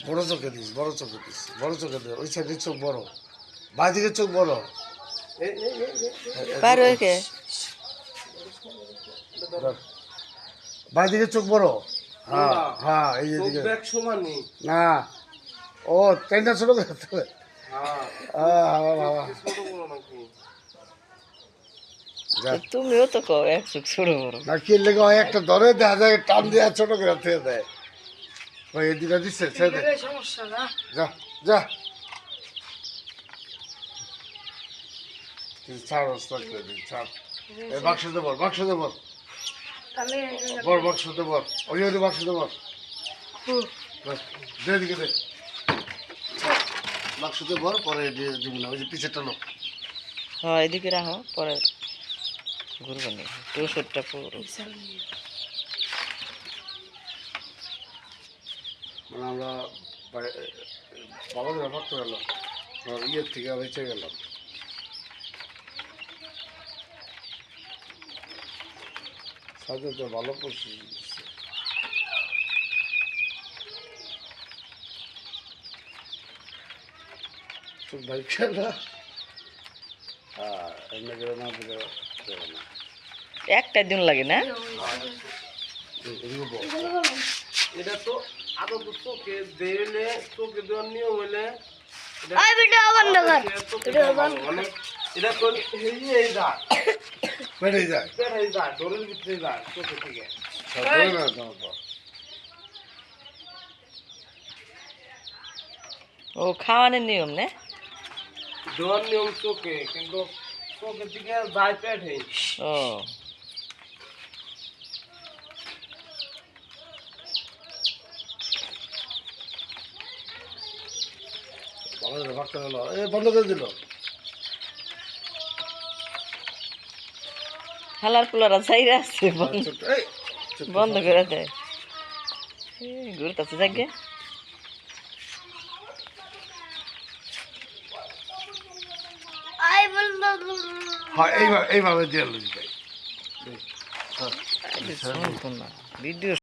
বড় চোখে দিস বড় চোখে দিস বড় চোখে দিস ওই সাইডে চোখ বড় বাদিকে চোখ বড় বাদিকে চোখ বড় হ্যাঁ। হ্যাঁ এই এদিকে না ও ট্রেনটা ছোট করে। হ্যাঁ যা। তুমিও তো কও এক চোখ ছোট বড় না কি লেগে একটা ধরে দেখা যায় টান দিয়ে ছোট করে দেয় ভাই এই দুটা দিচ্ছে সমস্যা না। যা যা। ছাড় ছাড়। এই ওই ওই দে দিকে দে পরে দিব না। ওই পিছেরটা লোক হ্যাঁ এদিকে রাখো পরে ঘুরবো নি। ওষুধটা পুরো। আমরা বাবাদের অবাক করে আমার ইয়ের থেকে বেঁচে গেলাম। সাথে তো ভালো পরিস্থিতি দিচ্ছে। তো ভাই খেলা হ্যাঁ এমনি করে না দিলে না। একটা দিন লাগে না? এটা তো আগে তো চোখে দিলে চোখে দেওয়ার নিয়ম হইলে ওই ভিডিও বন্ধ কর। দেওয়া ভালো। মানে এটা তো এই এই যায় বেড়ে যায় পেটাই যায় ডোরের ভিতরে যায় চোখে থেকে। ও খাওয়ানোর নিয়ম না? দেওয়ার নিয়ম চোখে কিন্তু চোখের দিকে যায় পেটে ও। বাবাদের হলো। এ বন্ধ করে দিল। হালার পোলারা চাইরা আছে বন্ধ। ছোট্ট বন্ধ করে দেয় ঘুরতেছে বন্ধ হ্যাঁ এইভাবে এইভাবে দিয়ে ভিডিও